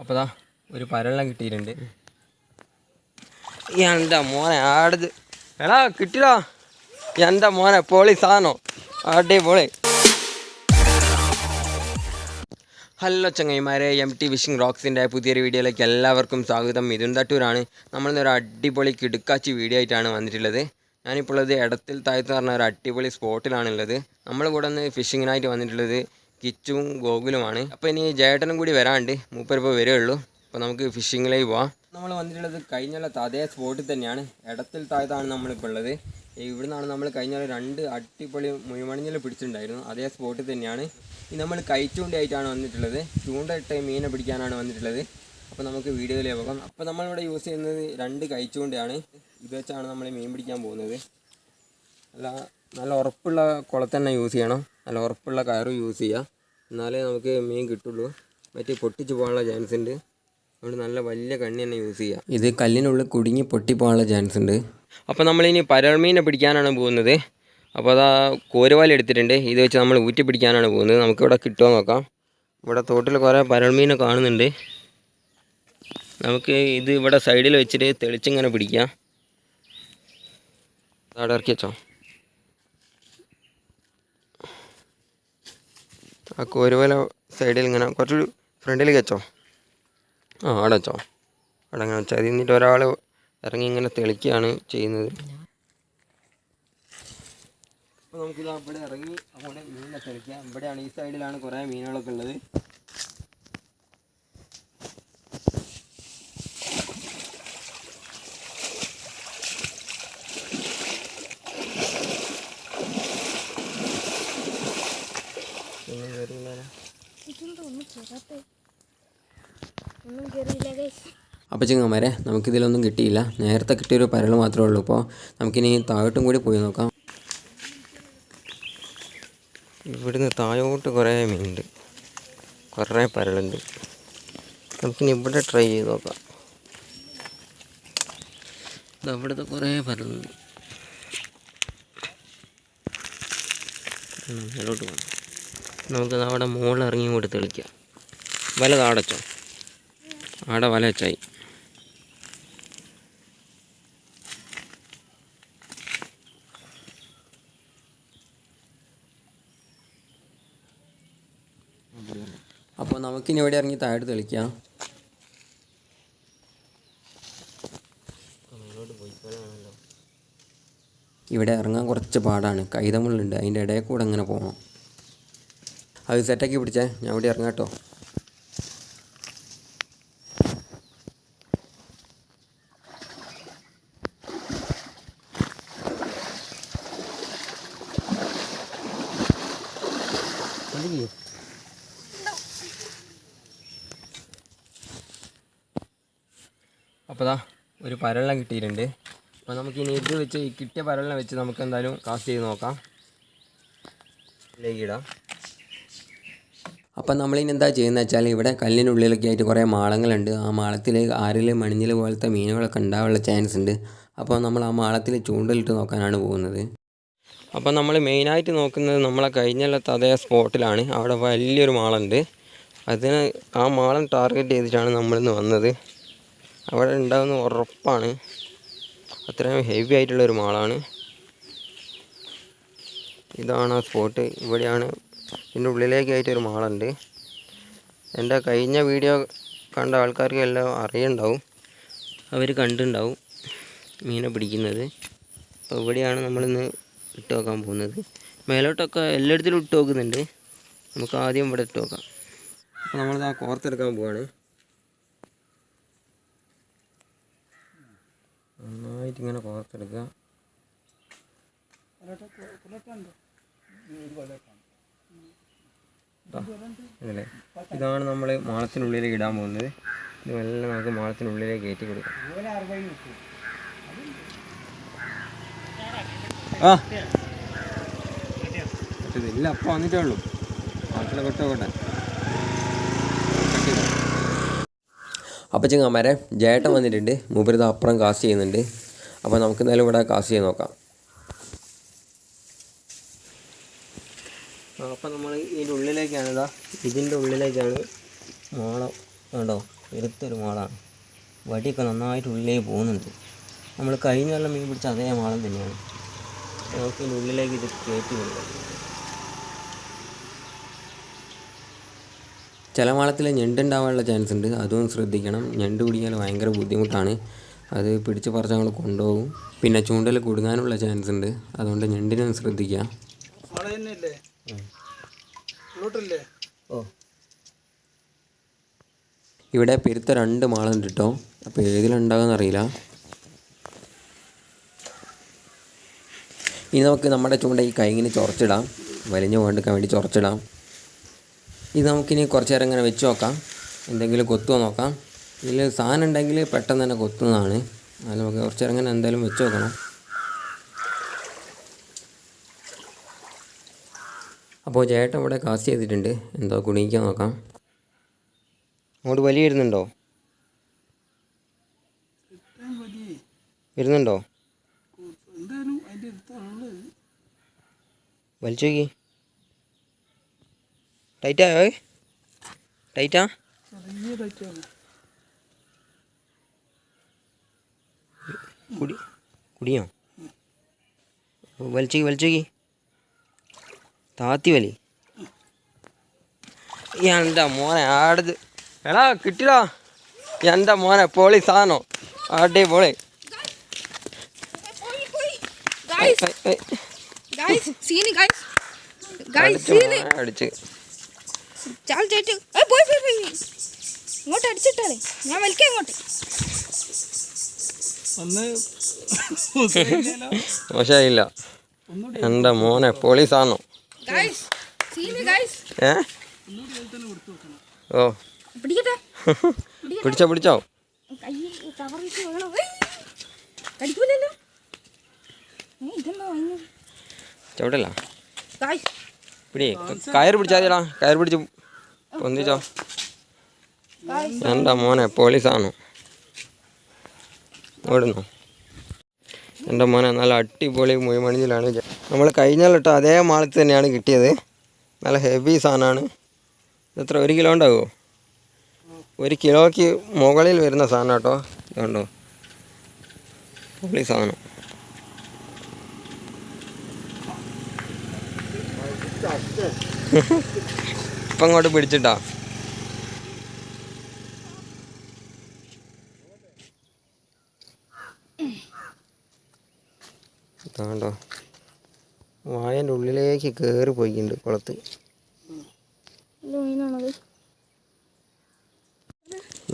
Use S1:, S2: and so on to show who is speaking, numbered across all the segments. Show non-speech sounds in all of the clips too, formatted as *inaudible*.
S1: അപ്പോൾ ഒരു പരെല്ലാം കിട്ടിയിട്ടുണ്ട്. എന്താ മോനെ ആടത്. എടാ കിട്ടിടാ എന്താ മോനെ പോളി സാധനം. ആടെ പോളി ഹലോ ചങ്ങൈമാരെ എം ടി വിഷിംഗ് റോക്സിന്റെ പുതിയൊരു വീഡിയോയിലേക്ക് എല്ലാവർക്കും സ്വാഗതം. മിഥുൻ തട്ടൂരാണ്. നമ്മളിന്നൊരു അടിപൊളി കിടുക്കാച്ചി വീഡിയോ ആയിട്ടാണ് വന്നിട്ടുള്ളത്. ഞാനിപ്പോൾ ഉള്ളത് ഇടത്തിൽ താഴ്ത്തു പറഞ്ഞ ഒരു അടിപൊളി സ്പോട്ടിലാണുള്ളത് നമ്മൾ കൂടെ ഒന്ന് ഫിഷിങ്ങിനായിട്ട് വന്നിട്ടുള്ളത് കിച്ചും ഗോകുലുമാണ്. അപ്പോൾ ഇനി ജേട്ടനും കൂടി വരാണ്ട് മൂപ്പരിപ്പോൾ വരുള്ളൂ അപ്പോൾ നമുക്ക് ഫിഷിങ്ങിലേക്ക് പോവാം. നമ്മൾ വന്നിട്ടുള്ളത് കഴിഞ്ഞുള്ള അതേ സ്പോട്ടിൽ തന്നെയാണ്. ഇടത്തിൽ താഴത്താണ് നമ്മളിപ്പോൾ ഉള്ളത്. ഇവിടുന്നാണ് നമ്മൾ കഴിഞ്ഞ രണ്ട് അടിപൊളി മുഴുമണിഞ്ഞൽ പിടിച്ചിട്ടുണ്ടായിരുന്നു. അതേ സ്പോട്ടിൽ തന്നെയാണ്. നമ്മൾ കൈച്ചൂണ്ടയായിട്ടാണ് വന്നിട്ടുള്ളത്. ചൂണ്ടയിട്ട് മീനെ പിടിക്കാനാണ് വന്നിട്ടുള്ളത്. അപ്പോൾ നമുക്ക് വീഡിയോയിലേ പോകാം. അപ്പോൾ നമ്മളിവിടെ യൂസ് ചെയ്യുന്നത് രണ്ട് കൈച്ചൂണ്ടയാണ്. ഇത് വെച്ചാണ് നമ്മൾ മീൻ പിടിക്കാൻ പോകുന്നത്. അല്ല നല്ല ഉറപ്പുള്ള കുളത്തന്നെ യൂസ് ചെയ്യണം. നല്ല ഉറപ്പുള്ള കയറും യൂസ് ചെയ്യുക എന്നാലേ നമുക്ക് മീൻ കിട്ടുള്ളൂ. മറ്റേ പൊട്ടിച്ച് പോകാനുള്ള ചാൻസ് ഉണ്ട്. അതുകൊണ്ട് നല്ല വലിയ കണ്ണി തന്നെ യൂസ് ചെയ്യാം. ഇത് കല്ലിനുള്ളിൽ കുടുങ്ങി പൊട്ടി പോകാനുള്ള ചാൻസ് ഉണ്ട്. അപ്പോൾ നമ്മളിനി പരമീനെ പിടിക്കാനാണ് പോകുന്നത്. അപ്പോൾ അതാ കോരുവാല എടുത്തിട്ടുണ്ട്. ഇത് വെച്ച് നമ്മൾ ഊറ്റി പിടിക്കാനാണ് പോകുന്നത്. നമുക്കിവിടെ കിട്ടുമോ നോക്കാം. ഇവിടെ തോട്ടിൽ കുറേ പരൾമീനെ കാണുന്നുണ്ട്. നമുക്ക് ഇത് ഇവിടെ സൈഡിൽ വെച്ചിട്ട് തെളിച്ചിങ്ങനെ പിടിക്കാം. അവിടെ ഇറക്കി വെച്ചോ. ആ കോരുവല സൈഡിൽ ഇങ്ങനെ കുറച്ച് ഫ്രണ്ടിലേക്ക് വെച്ചോ ആ അവിടെ വെച്ചോ അവിടെ അങ്ങനെ വെച്ചാൽ എന്നിട്ട് ഒരാൾ ഇറങ്ങി ഇങ്ങനെ തെളിക്കുകയാണ് ചെയ്യുന്നത്. അപ്പോൾ നമുക്കിത് അവിടെ ഇറങ്ങി അവിടെ മീനിനെ തെളിക്കാം. ഇവിടെയാണ് ഈ സൈഡിലാണ് കുറേ മീനുകളൊക്കെ ഉള്ളത് പിന്നെ കയറിയില്ലാലോ അപ്പോൾ ചിങ്ങന്മാരെ നമുക്കിതിലൊന്നും കിട്ടിയില്ല. നേരത്തെ കിട്ടിയൊരു പരൽ മാത്രമേ ഉള്ളൂ. ഇപ്പോൾ നമുക്കിനി താഴോട്ടും കൂടി പോയി നോക്കാം. ഇവിടുന്ന് താഴോട്ട് കുറേ മീനുണ്ട്. കുറേ പരലുണ്ട്. നമുക്കിനി ഇവിടെ ട്രൈ ചെയ്ത് നോക്കാം. ദാ ഇവിടുത്തെ കുറേ പരലുണ്ട്. മേലോട്ട് പോകാം നമുക്ക് അവിടെ മുകളിൽ ഇറങ്ങി കൊടുത്ത് തെളിക്കാം വല താടച്ചോ അവിടെ വല വെച്ചായി. അപ്പോൾ നമുക്കിനി ഇവിടെ ഇറങ്ങി താഴെ തെളിക്കാം. ഇവിടെ ഇറങ്ങാൻ കുറച്ച് പാടാണ്. കൈതമുള്ളുണ്ട്. അതിന്റെ ഇടയിൽ കൂടെ അങ്ങനെ പോകണം അത് സെറ്റാക്കി പിടിച്ചേ. ഞാൻ ഇവിടെ ഇറങ്ങാം കേട്ടോ. അപ്പോൾ ഒരു പരളം കിട്ടിയിട്ടുണ്ട്. അപ്പോൾ നമുക്കിനി ഇത് വെച്ച് കിട്ടിയ പരലിനെ വെച്ച് നമുക്ക് എന്തായാലും കാസ്റ്റ് ചെയ്ത് നോക്കാം. ഇടാം അപ്പം നമ്മളിനി എന്താ ചെയ്യുന്നത് വെച്ചാൽ ഇവിടെ കല്ലിനുള്ളിലൊക്കെ ആയിട്ട് കുറേ മാളങ്ങളുണ്ട്. ആ മാളത്തിൽ ആരിൽ മണിഞ്ഞിൽ പോലത്തെ മീനുകളൊക്കെ ഉണ്ടാവാനുള്ള ചാൻസ് ഉണ്ട്. അപ്പോൾ നമ്മൾ ആ മാളത്തിൽ ചൂണ്ടലിട്ട് നോക്കാനാണ് പോകുന്നത്. അപ്പോൾ നമ്മൾ മെയിനായിട്ട് നോക്കുന്നത് നമ്മളെ കഴിഞ്ഞുള്ള അതേ സ്പോട്ടിലാണ് അവിടെ വലിയൊരു മാളുണ്ട്. അതിന് ആ മാളം ടാർഗറ്റ് ചെയ്തിട്ടാണ് നമ്മളിന്ന് വന്നത്. അവിടെ ഉണ്ടാകുന്ന ഉറപ്പാണ്. അത്രയും ഹെവി ആയിട്ടുള്ളൊരു മാളാണ്. ഇതാണ് ആ സ്പോട്ട് ഇവിടെയാണ് ഇതിന്റെ ഉള്ളിലേക്കായിട്ടൊരു മാളുണ്ട്. എന്റെ കഴിഞ്ഞ വീഡിയോ കണ്ട ആൾക്കാർക്ക് എല്ലാം അറിയുണ്ടാവും. അവർ കണ്ടുണ്ടാവും മീനെ പിടിക്കുന്നത്. അപ്പോൾ ഇവിടെയാണ് നമ്മളിന്ന് ഇട്ട് വെക്കാൻ പോകുന്നത്. മേലോട്ടൊക്കെ എല്ലായിടത്തിലും ഇട്ട് വെക്കുന്നുണ്ട്. നമുക്ക് ആദ്യം ഇവിടെ ഇട്ട് വെക്കാം. അപ്പോൾ നമ്മളിത് ആ കോർത്തെടുക്കാൻ പോവാണ്. നന്നായിട്ട് ഇങ്ങനെ കോർത്തെടുക്കുക ഇതാണ് നമ്മൾ മാളത്തിനുള്ളിലേക്ക് ഇടാൻ പോകുന്നത്. ഇത് നമുക്ക് മാളത്തിനുള്ളിലേക്ക് കയറ്റി കൊടുക്കാം. ആ. ഇല്ല അപ്പം വന്നിട്ടേ ഉള്ളൂ. മാളത്തിലെ കൊട്ടോട്ടെ അപ്പം ചെങ്ങാമാരെ ജേട്ടൻ വന്നിട്ടുണ്ട്. മൂപ്പരിത് അപ്പുറം കാസ്റ്റ് ചെയ്യുന്നുണ്ട്. അപ്പോൾ നമുക്ക് ഇവിടെ കാസ്റ്റ് ചെയ്ത് നോക്കാം. അപ്പം നമ്മൾ ഇതിന്റെ ഉള്ളിലേക്കാണ് ഇതാ ഇതിന്റെ ഉള്ളിലേക്കാണ് മോളം കണ്ടോ എടുത്തൊരു മോളാണ്. വടിയൊക്കെ നന്നായിട്ട് ഉള്ളിലേക്ക് പോകുന്നുണ്ട്. നമ്മൾ കഴിഞ്ഞ വെള്ളം മീൻ പിടിച്ച അതേ മാളം തന്നെയാണ്. നമുക്ക് ഇതിന്റെ ഉള്ളിലേക്ക് ഇത് കയറ്റി കൊണ്ടുപോകും ചില മാളത്തിൽ ഞണ്ടുണ്ടാവാനുള്ള ചാൻസ് ഉണ്ട്. അതും ശ്രദ്ധിക്കണം. ഞണ്ട് പിടിക്കാൻ ഭയങ്കര ബുദ്ധിമുട്ടാണ്. അത് പിടിച്ച് പറിച്ച് ഞങ്ങൾ കൊണ്ടുപോകും. പിന്നെ ചൂണ്ടൽ കുടുങ്ങാനുള്ള ചാൻസ് ഉണ്ട്. അതുകൊണ്ട് ഞണ്ടിനും ശ്രദ്ധിക്കുക ഇവിടെ പെരുത്ത രണ്ട് മാളുണ്ട് കേട്ടോ. അപ്പോൾ ഏതിലുണ്ടാകുമെന്ന് അറിയില്ല. ഇനി നമുക്ക് നമ്മുടെ ചൂണ്ട ഈ കൈങ്ങിന് ചൊറച്ചിടാം. വലിഞ്ഞു പോകാണ്ടിരിക്കാൻ വേണ്ടി ചൊറച്ചിടാം. ഇത് നമുക്കിനി കുറച്ച് നേരം ഇങ്ങനെ വെച്ച് നോക്കാം. എന്തെങ്കിലും കൊത്തുമോ നോക്കാം. ഇതിൽ സാധനം ഉണ്ടെങ്കിൽ പെട്ടെന്ന് തന്നെ കൊത്തുന്നതാണ്. അതിൽ നമുക്ക് കുറച്ച് നേരം ഇങ്ങനെ എന്തായാലും വെച്ച് നോക്കണം. അപ്പോൾ ചേട്ടൻ ഇവിടെ കാസ്റ്റ് ചെയ്തിട്ടുണ്ട്. എന്തോ കുടുങ്ങിക്കാൻ നോക്കാം. അങ്ങോട്ട് വലിയ വരുന്നുണ്ടോ? വരുന്നുണ്ടോ? വലിച്ചു നോക്കി. ടൈറ്റായോ ടൈറ്റാ? കുടിയോ? വലിച്ചു വലിച്ചു നോക്കി. താത്തി വലി എന്റെ മോനെ ആടത്. എടാ കിട്ടിടാ എന്റെ മോനെ പോളി സാധനം. ആടേ poly
S2: guys guys scene guys guys scene
S1: അടിച്ച്
S2: പോയി പോയി പോയി. ഇങ്ങോട്ട് അടിച്ചിട്ടാളേ ഞാൻ വലിക്കാം ഇങ്ങോട്ട്. *laughs*
S1: മോശമായില്ല എന്റെ മോനെ പോളി സാധനം. ഓ. പിടിച്ചോ പിടിച്ചോ. ചവിട്ടല്ല പിടി കയർ പിടിച്ചാതിടാ കയർ പിടിച്ച്
S2: പൊന്തിച്ചോ
S1: എന്റെ മോനെ പോലീസാണോ. ഓടുന്നു. എന്റെ മോനെ നല്ല അടിപൊളി മുയമണിഞ്ഞിലാണ് നമ്മൾ കഴിഞ്ഞ കഴിഞ്ഞാലിട്ടോ അതേ മാളത്തിൽ തന്നെയാണ് കിട്ടിയത്. നല്ല ഹെവി സാധനമാണ്. എത്ര ഒരു കിലോ ഉണ്ടാകുമോ ഒരു കിലോയ്ക്ക് മുകളിൽ വരുന്ന സാധനം കേട്ടോ. ഇതുണ്ടോ പൊളി സാധനം. *laughs* ഇപ്പം അങ്ങോട്ട് പിടിച്ചിട്ടാ. ഇതാണ്ടോ വായന്റെ ഉള്ളിലേക്ക് കയറി പോയിട്ടുണ്ട് കുളത്ത്.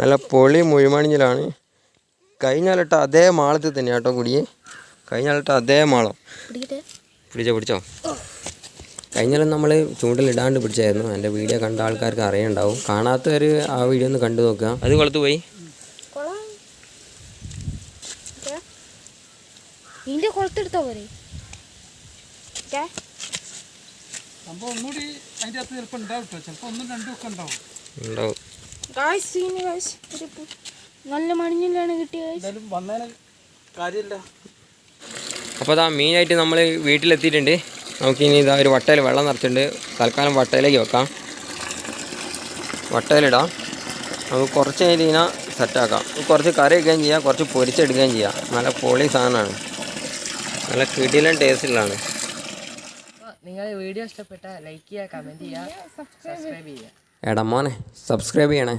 S1: നല്ല പൊളി മുഴുമണിഞ്ഞിലാണ് കഴിഞ്ഞാലിട്ട അതേ മാളത്തിൽ തന്നെ കേട്ടോ കുടിയെ. കഴിഞ്ഞാലിട്ട അതേ മാളം. പിടിച്ചോ പിടിച്ചോ. കഴിഞ്ഞാലും നമ്മൾ ചൂണ്ടലിടാണ്ട് പിടിച്ചായിരുന്നു. എന്റെ വീഡിയോ കണ്ട ആൾക്കാർക്ക് അറിയണ്ടാവും. കാണാത്തവർ ആ വീഡിയോ ഒന്ന് കണ്ടു നോക്കുക. അത് കുളത്ത് പോയി.
S3: ഉണ്ടാവും കേട്ടോ ചിലപ്പോൾ ഒന്നും രണ്ടും ഒക്കെ ഉണ്ടാവും.
S1: ഉണ്ടാവും.
S2: നല്ല മണിഞ്ഞിലാണ് കിട്ടിയത്
S3: വന്നതിന് കാര്യമില്ല.
S1: അപ്പോൾ അതാ മീനായിട്ട് നമ്മൾ വീട്ടിലെത്തിയിട്ടുണ്ട്. നമുക്കിനി ഇതാ ഒരു വട്ടയിൽ വെള്ളം നിറച്ചിട്ടുണ്ട്. തൽക്കാലം വട്ടയിലേക്ക് വെക്കാം. വട്ടയിലിടാം. നമുക്ക് കുറച്ച് കഴിഞ്ഞ് കഴിഞ്ഞാൽ സെറ്റാക്കാം കുറച്ച് കറി വയ്ക്കുകയും ചെയ്യാം. കുറച്ച് പൊരിച്ചെടുക്കുകയും ചെയ്യാം. നല്ല പൊളി സാധനമാണ്. നല്ല കിടിലൻ ടേസ്റ്റിലാണ്
S4: നിങ്ങൾ വീഡിയോ ഇഷ്ടപ്പെട്ട ലൈക്ക് ചെയ്യുക കമന്റ് ചെയ്യുക സബ്സ്ക്രൈബ് ചെയ്യുക.
S1: എടാ മോനെ സബ്സ്ക്രൈബ് ചെയ്യണേ.